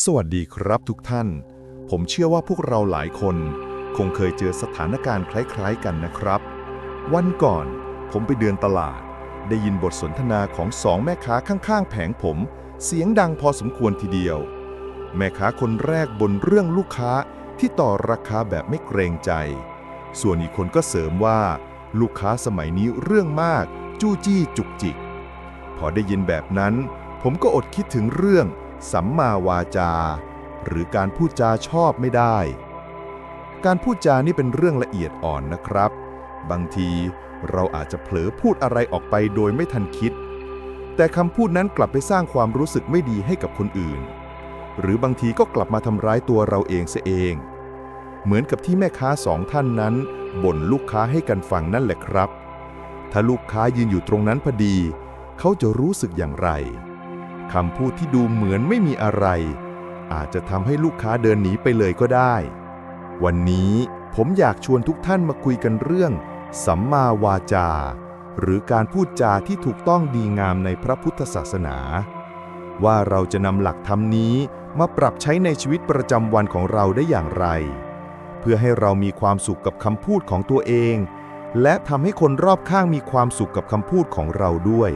สวัสดีครับทุกท่าน ผมเชื่อว่าพวกเราหลายคน คงเคยเจอสถานการณ์คล้ายๆกันนะครับ วันก่อนผมไปเดินตลาด ได้ยินบทสนทนาของสองแม่ค้าข้างๆ แผงผม เสียงดังพอสมควรทีเดียว แม่ค้าคนแรกบนเรื่องลูกค้าที่ต่อราคาแบบไม่เกรงใจ ส่วนอีกคนก็เสริมว่า ลูกค้าสมัยนี้เรื่องมาก จู้จี้จุกจิก พอได้ยินแบบนั้น ผมก็อดคิดถึงเรื่อง สัมมาวาจา หรือการพูดจาชอบไม่ได้ การพูดจานี่เป็นเรื่องละเอียดอ่อนนะครับ บางทีเราอาจจะเผลอพูดอะไรออกไปโดยไม่ทันคิด แต่คำพูดนั้นกลับไปสร้างความรู้สึกไม่ดีให้กับคนอื่น หรือบางทีก็กลับมาทำร้ายตัวเราเองเสียเอง เหมือนกับที่แม่ค้าสองท่านนั้นบ่นลูกค้าให้กันฟังนั่นแหละครับ ถ้าลูกค้ายืนอยู่ตรงนั้นพอดี เขาจะรู้สึกอย่างไร คำพูดที่ดูเหมือนไม่มีอะไร อาจจะทำให้ลูกค้าเดินหนีไปเลยก็ได้ วันนี้ผมอยากชวนทุกท่านมาคุยกันเรื่อง สัมมาวาจา หรือการพูดจาที่ถูกต้องดีงามในพระพุทธศาสนา ว่าเราจะนำหลักธรรมนี้มาปรับใช้ในชีวิตประจำวันของเราได้อย่างไร เพื่อให้เรามีความสุขกับคำพูดของตัวเอง และทำให้คนรอบข้างมีความสุขกับคำพูดของเราด้วย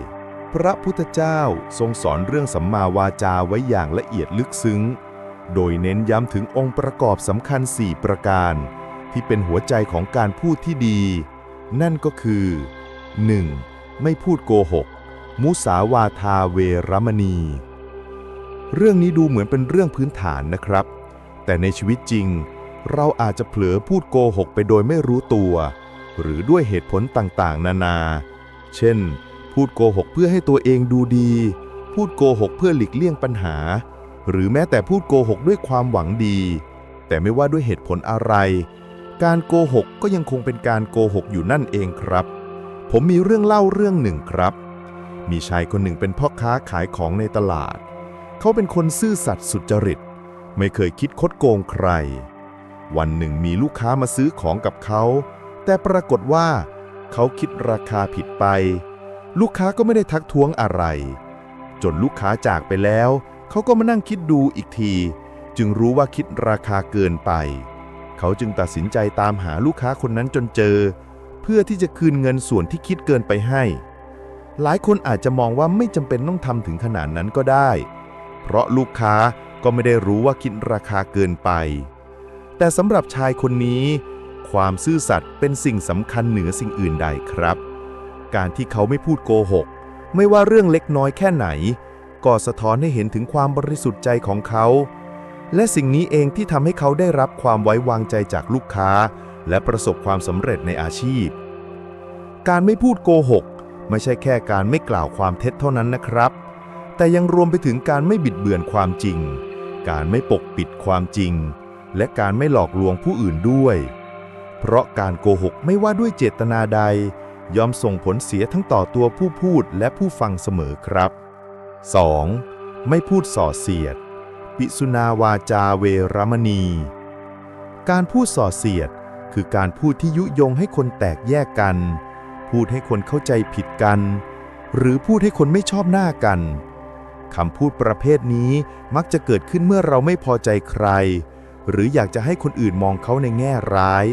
พระพุทธเจ้าทรงสอนเรื่องสัมมาวาจาไว้อย่างละเอียดลึกซึ้ง โดยเน้นย้ำถึงองค์ประกอบสำคัญ 4 ประการ ที่เป็นหัวใจของการพูดที่ดี นั่นก็คือ 1. ไม่พูดโกหก มุสาวาทาเวรมณี เรื่องนี้ดูเหมือนเป็นเรื่องพื้นฐานนะครับ แต่ในชีวิตจริง เราอาจจะเผลอพูดโกหกไปโดยไม่รู้ตัว หรือด้วยเหตุผลต่างๆ นานา เช่น พูดโกหกเพื่อให้ตัวเองดูดี พูดโกหกเพื่อหลีกเลี่ยงปัญหา หรือแม้แต่พูดโกหกด้วยความหวังดี แต่ไม่ว่าด้วยเหตุผลอะไร การโกหกก็ยังคงเป็นการโกหกอยู่นั่นเองครับ ผมมีเรื่องเล่าเรื่องหนึ่งครับ มีชายคนหนึ่งเป็นพ่อค้าขายของในตลาด เขาเป็นคนซื่อสัตย์สุจริต ไม่เคยคิดคดโกงใคร วันหนึ่งมีลูกค้ามาซื้อของกับเขา แต่ปรากฏว่า เขาคิดราคาผิดไป ลูกค้าก็ไม่ได้ทักท้วงอะไร จนลูกค้าจากไปแล้ว เขาก็มานั่งคิดดูอีกที จึงรู้ว่าคิดราคาเกินไป เขาจึงตัดสินใจตามหาลูกค้าคนนั้นจนเจอ เพื่อที่จะคืนเงินส่วนที่คิดเกินไปให้ หลายคนอาจจะมองว่าไม่จำเป็นต้องทำถึงขนาดนั้นก็ได้ เพราะลูกค้าก็ไม่ได้รู้ว่าคิดราคาเกินไป แต่สำหรับชายคนนี้ ความซื่อสัตย์เป็นสิ่งสำคัญเหนือสิ่งอื่นใดครับ การที่เขาไม่พูดโกหก ไม่ว่าเรื่องเล็กน้อยแค่ไหน ก็สะท้อนให้เห็นถึงความบริสุทธิ์ใจของเขา และสิ่งนี้เองที่ทำให้เขาได้รับความไว้วางใจจากลูกค้า และประสบความสำเร็จในอาชีพ การไม่พูดโกหก ไม่ใช่แค่การไม่กล่าวความเท็จเท่านั้นนะครับ แต่ยังรวมไปถึงการไม่บิดเบือนความจริง การไม่ปกปิดความจริง และการไม่หลอกลวงผู้อื่นด้วย เพราะการโกหกไม่ว่าด้วยเจตนาใด ย่อมส่งผลเสียทั้งต่อตัวผู้พูดและผู้ฟังเสมอครับ 2. ไม่พูดส่อเสียด ปิสุนาวาจาเวรมณี การพูดส่อเสียด คือการพูดที่ยุยงให้คนแตกแยกกัน พูดให้คนเข้าใจผิดกัน หรือพูดให้คนไม่ชอบหน้ากันคำพูดประเภทนี้มักจะเกิดขึ้นเมื่อเราไม่พอใจใคร หรืออยากจะให้คนอื่นมองเขาในแง่ร้าย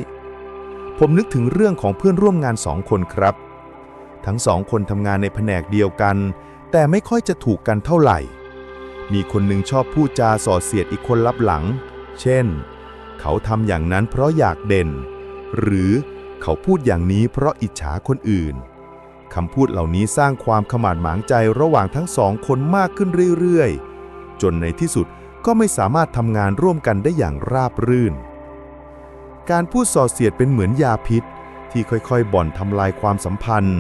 ผมนึกถึงเรื่องของเพื่อนร่วมงานสองคนครับ ทั้งสองคนทำงานในแผนกเดียวกัน แต่ไม่ค่อยจะถูกกันเท่าไหร่ มีคนหนึ่งชอบพูดจาส่อเสียดอีกคนลับหลัง เช่น เขาทำอย่างนั้นเพราะอยากเด่น หรือเขาพูดอย่างนี้เพราะอิจฉาคนอื่นคำพูดเหล่านี้สร้างความขมาดหมางใจระหว่างทั้งสองคนมากขึ้นเรื่อยๆ จนในที่สุดก็ไม่สามารถทำงานร่วมกันได้อย่างราบรื่น การพูดส่อเสียดเป็นเหมือนยาพิษ ที่ค่อยๆ บ่อนทำลายความสัมพันธ์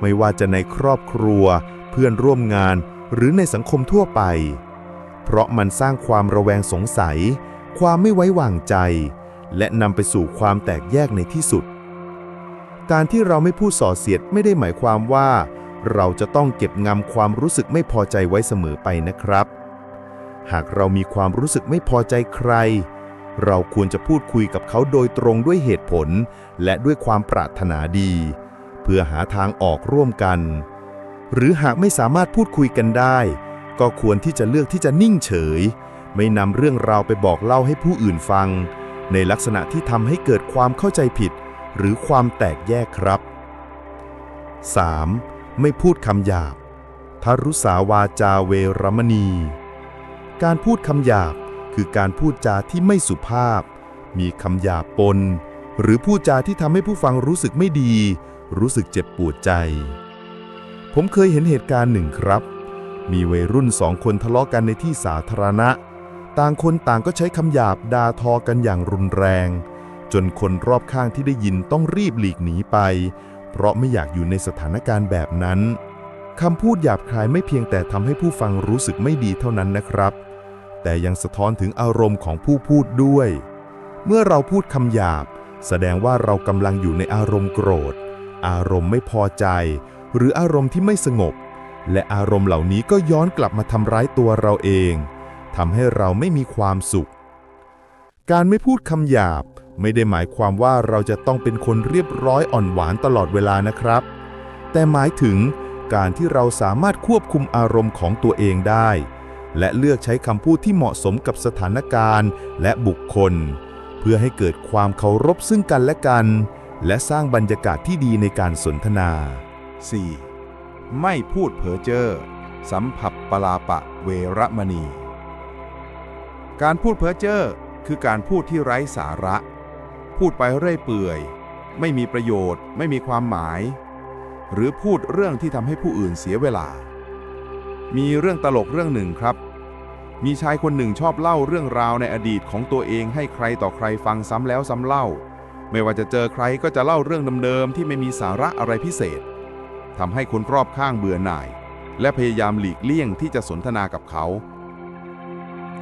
ไม่ว่าจะในครอบครัว เพื่อนร่วมงานหรือในสังคมทั่วไป เพราะมันสร้างความระแวงสงสัย ความไม่ไว้วางใจ และนำไปสู่ความแตกแยกในที่สุด การที่เราไม่พูดส่อเสียดไม่ได้หมายความว่า เราจะต้องเก็บงำความรู้สึกไม่พอใจไว้เสมอไปนะครับ หากเรามีความรู้สึกไม่พอใจใคร เราควรจะพูดคุยกับเขาโดยตรงด้วยเหตุผล และด้วยความปรารถนาดี เพื่อหาทางออกร่วมกัน หรือหากไม่สามารถพูดคุยกันได้ ก็ควรที่จะเลือกที่จะนิ่งเฉย ไม่นำเรื่องราวไปบอกเล่าให้ผู้อื่นฟัง ในลักษณะที่ทำให้เกิดความเข้าใจผิด หรือความแตกแยกครับ 3. ไม่พูดคำหยาบทรุสาวาจาเวรมณี การพูดคำหยาบ คือการพูดจาที่ไม่สุภาพ มีคำหยาบปน หรือพูดจาที่ทำให้ผู้ฟังรู้สึกไม่ดี รู้สึกเจ็บปวดใจ ผมเคยเห็นเหตุการณ์หนึ่งครับ มีวัยรุ่นสองคนทะเลาะกันในที่สาธารณะ ต่างคนต่างก็ใช้คำหยาบด่าทอกันอย่างรุนแรง จนคนรอบข้างที่ได้ยินต้องรีบหลีกหนีไป เพราะไม่อยากอยู่ในสถานการณ์แบบนั้นคำพูดหยาบคายไม่เพียงแต่ทำให้ผู้ฟังรู้สึกไม่ดีเท่านั้นนะครับ แต่ยังสะท้อนถึงอารมณ์ของผู้พูดด้วย เมื่อเราพูดคำหยาบ แสดงว่าเรากำลังอยู่ในอารมณ์โกรธ อารมณ์ไม่พอใจ หรืออารมณ์ที่ไม่สงบ และอารมณ์เหล่านี้ก็ย้อนกลับมาทำร้ายตัวเราเองทำให้เราไม่มีความสุข การไม่พูดคำหยาบไม่ได้หมายความว่าเราจะต้องเป็นคนเรียบร้อยอ่อนหวานตลอดเวลานะครับ แต่หมายถึงการที่เราสามารถควบคุมอารมณ์ของตัวเองได้ และเลือกใช้คำพูดที่เหมาะสมกับสถานการณ์และบุคคล เพื่อให้เกิดความเคารพซึ่งกันและกัน และสร้างบรรยากาศที่ดีในการสนทนา 4. ไม่พูดเพ้อเจ้อสัมผัสปลาปะเวรมณี การพูดเพ้อเจ้อคือการพูดที่ไร้สาระ พูดไปเรื่อยเปื่อย ไม่มีประโยชน์ ไม่มีความหมาย หรือพูดเรื่องที่ทำให้ผู้อื่นเสียเวลา มีเรื่องตลกเรื่องหนึ่งครับ มีชายคนหนึ่งชอบเล่าเรื่องราวในอดีตของตัวเองให้ใครต่อใครฟังซ้ำแล้วซ้ำเล่า ไม่ว่าจะเจอใครก็จะเล่าเรื่องเดิมๆที่ไม่มีสาระอะไรพิเศษทำให้คนรอบข้างเบื่อหน่าย และพยายามหลีกเลี่ยงที่จะสนทนากับเขา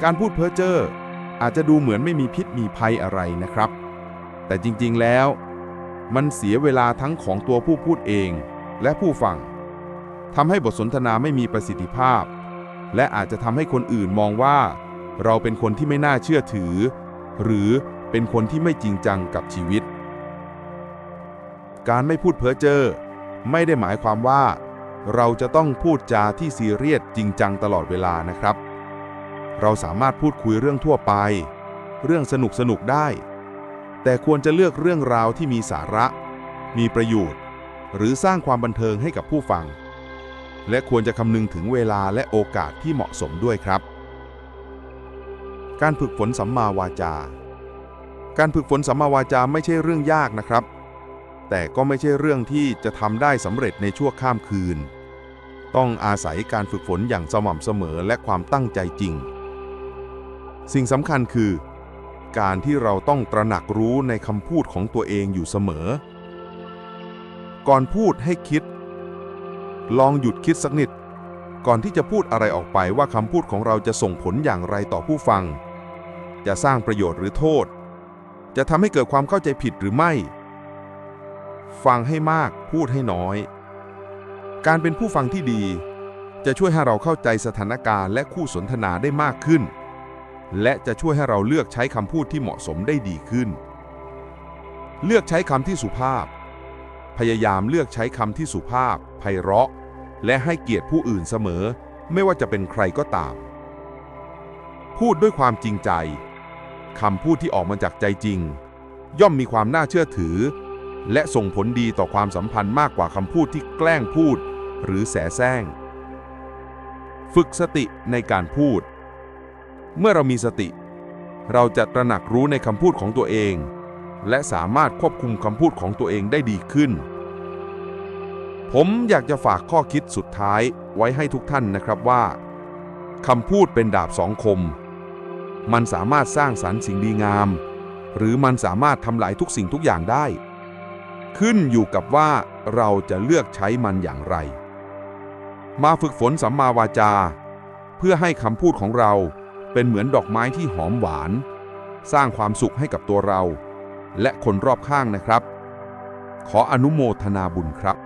การพูดเพ้อเจ้ออาจจะดูเหมือนไม่มีพิษมีภัยอะไรนะครับ แต่จริงๆแล้ว มันเสียเวลาทั้งของตัวผู้พูดเองและผู้ฟัง ทำให้บทสนทนาไม่มีประสิทธิภาพ และอาจจะทำให้คนอื่นมองว่า เราเป็นคนที่ไม่น่าเชื่อถือ หรือเป็นคนที่ไม่จริงจังกับชีวิต การไม่พูดเพ้อเจ้อไม่ได้หมายความว่า เราจะต้องพูดจาที่ซีเรียสจริงจังตลอดเวลานะครับ เราสามารถพูดคุยเรื่องทั่วไป เรื่องสนุกสนุกได้ แต่ควรจะเลือกเรื่องราวที่มีสาระ มีประโยชน์ หรือสร้างความบันเทิงให้กับผู้ฟัง และควรจะคำนึงถึงเวลาและโอกาสที่เหมาะสมด้วยครับ การฝึกฝนสัมมาวาจา การฝึกฝนสัมมาวาจาไม่ใช่เรื่องยากนะครับ แต่ก็ไม่ใช่เรื่องที่จะทำได้สำเร็จในชั่วข้ามคืน ต้องอาศัยการฝึกฝนอย่างสม่ำเสมอและความตั้งใจจริง สิ่งสำคัญคือ การที่เราต้องตระหนักรู้ในคำพูดของตัวเองอยู่เสมอ ก่อนพูดให้คิด ลองหยุดคิดสักนิด ก่อนที่จะพูดอะไรออกไปว่าคำพูดของเราจะส่งผลอย่างไรต่อผู้ฟัง จะสร้างประโยชน์หรือโทษ จะทำให้เกิดความเข้าใจผิดหรือไม่ ฟังให้มากพูดให้น้อย การเป็นผู้ฟังที่ดี จะช่วยให้เราเข้าใจสถานการณ์และคู่สนทนาได้มากขึ้น และจะช่วยให้เราเลือกใช้คำพูดที่เหมาะสมได้ดีขึ้น เลือกใช้คำที่สุภาพ พยายามเลือกใช้คำที่สุภาพไพเราะ และให้เกียรติผู้อื่นเสมอ ไม่ว่าจะเป็นใครก็ตาม พูดด้วยความจริงใจคำพูดที่ออกมาจากใจจริง ย่อมมีความน่าเชื่อถือ และส่งผลดีต่อความสัมพันธ์มากกว่าคำพูดที่แกล้งพูด หรือแสแสร้ง ฝึกสติในการพูด เมื่อเรามีสติ เราจะตระหนักรู้ในคำพูดของตัวเอง และสามารถควบคุมคำพูดของตัวเองได้ดีขึ้น ผมอยากจะฝากข้อคิดสุดท้ายไว้ให้ทุกท่านนะครับว่าคำพูดเป็นดาบสองคม มันสามารถสร้างสรรค์สิ่งดีงาม หรือมันสามารถทำลายทุกสิ่งทุกอย่างได้ ขึ้นอยู่กับว่าเราจะเลือกใช้มันอย่างไร มาฝึกฝนสัมมาวาจา เพื่อให้คำพูดของเราเป็นเหมือนดอกไม้ที่หอมหวาน สร้างความสุขให้กับตัวเรา และคนรอบข้างนะครับ ขออนุโมทนาบุญครับ